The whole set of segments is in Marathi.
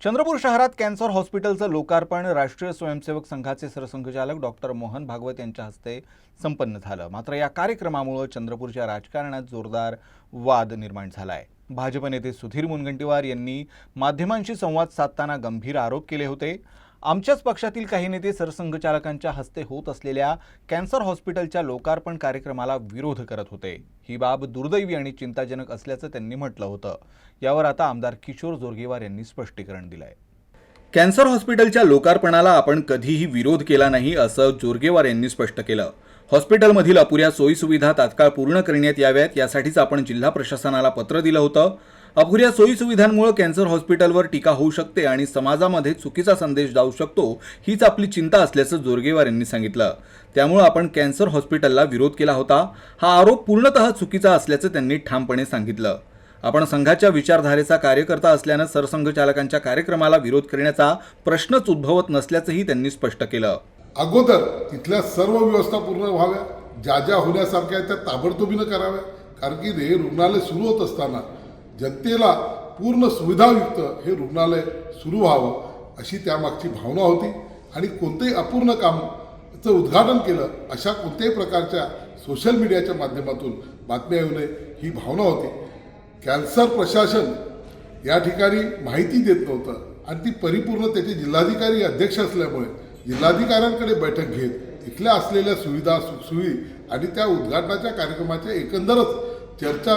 चंद्रपूर शहरात कॅन्सर हॉस्पिटलचं लोकार्पण राष्ट्रीय स्वयंसेवक संघाचे सरसंघचालक डॉक्टर मोहन भागवत यांच्या हस्ते संपन्न झालं. मात्र या कार्यक्रमामुळे चंद्रपूरच्या राजकारणात जोरदार वाद निर्माण झाला आहे भाजप नेते सुधीर मुनगंटीवार यांनी माध्यमांशी संवाद साधताना गंभीर आरोप केले होते. आमच्याच पक्षातील काही नेते सरसंघचालकांच्या हस्ते होत असलेल्या कॅन्सर हॉस्पिटलच्या लोकार्पण कार्यक्रमाला विरोध करत होते. ही बाब दुर्दैवी आणि चिंताजनक असल्याचं त्यांनी म्हटलं होतं. यावर आता आमदार किशोर जोरगेवार यांनी स्पष्टीकरण दिलंय. कॅन्सर हॉस्पिटलच्या लोकार्पणाला आपण कधीही विरोध केला नाही असं जोरगेवार यांनी स्पष्ट केलं. हॉस्पिटलमधील अपुऱ्या सोयीसुविधा तात्काळ पूर्ण करण्यात याव्यात यासाठीच आपण जिल्हा प्रशासनाला पत्र दिलं होतं. अपुऱ्या सोयीसुविधांमुळे कॅन्सर हॉस्पिटलवर टीका होऊ शकते आणि समाजामध्ये चुकीचा संदेश जाऊ शकतो हीच आपली चिंता असल्याचं जोरगेवार यांनी सांगितलं. त्यामुळे आपण कॅन्सर हॉस्पिटलला विरोध केला होता. हा आरोप पूर्णतः चुकीचा असल्याचं त्यांनी ठामपणे सांगितलं. आपण संघाच्या विचारधारेचा कार्यकर्ता असल्यानं सरसंघचालकांच्या कार्यक्रमाला विरोध करण्याचा प्रश्नच उद्भवत नसल्याचंही त्यांनी स्पष्ट केलं. अगोदर तिथल्या सर्व व्यवस्था पूर्ण व्हाव्या ज्या ज्या होण्यासारख्या त्या ताबडतोबीनं कराव्या कारण की हे रुग्णालय सुरू होत असताना जनतेला पूर्ण सुविधायुक्त हे रुग्णालय सुरू व्हावं अशी त्यामागची भावना होती. आणि कोणतेही अपूर्ण कामचं उद्घाटन केलं अशा कोणत्याही प्रकारच्या सोशल मीडियाच्या माध्यमातून बातम्या येऊ नये ही भावना होती. कॅन्सर प्रशासन या ठिकाणी माहिती देत नव्हतं आणि ती परिपूर्ण त्याचे जिल्हाधिकारी अध्यक्ष असल्यामुळे जिल्हाधिकाऱ्यांकडे बैठक घेत इथल्या असलेल्या सुविधा सुखसुवी आणि त्या उद्घाटनाच्या कार्यक्रमाच्या एकंदरच चर्चा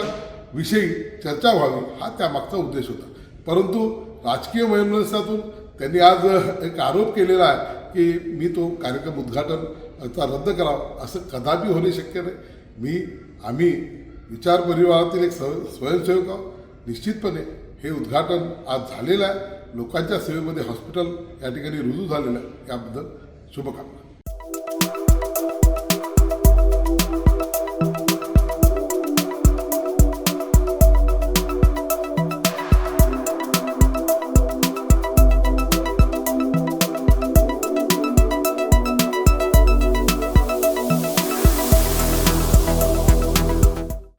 विषयी चर्चा व्हावी हा त्यामागचा उद्देश होता. परंतु राजकीय वैमनस्यातून त्यांनी आज एक आरोप केलेला आहे की मी तो कार्यक्रम उद्घाटनचा रद्द करावा असं कदापि होणे शक्य नाही. मी आम्ही विचार परिवारातील एक स स्वयंसेवक आहोत. निश्चितपणे हे उद्घाटन आज झालेलं आहे. लोकांच्या सेवेमध्ये हॉस्पिटल या ठिकाणी रुजू झालेलं आहे. याबद्दल शुभकामना.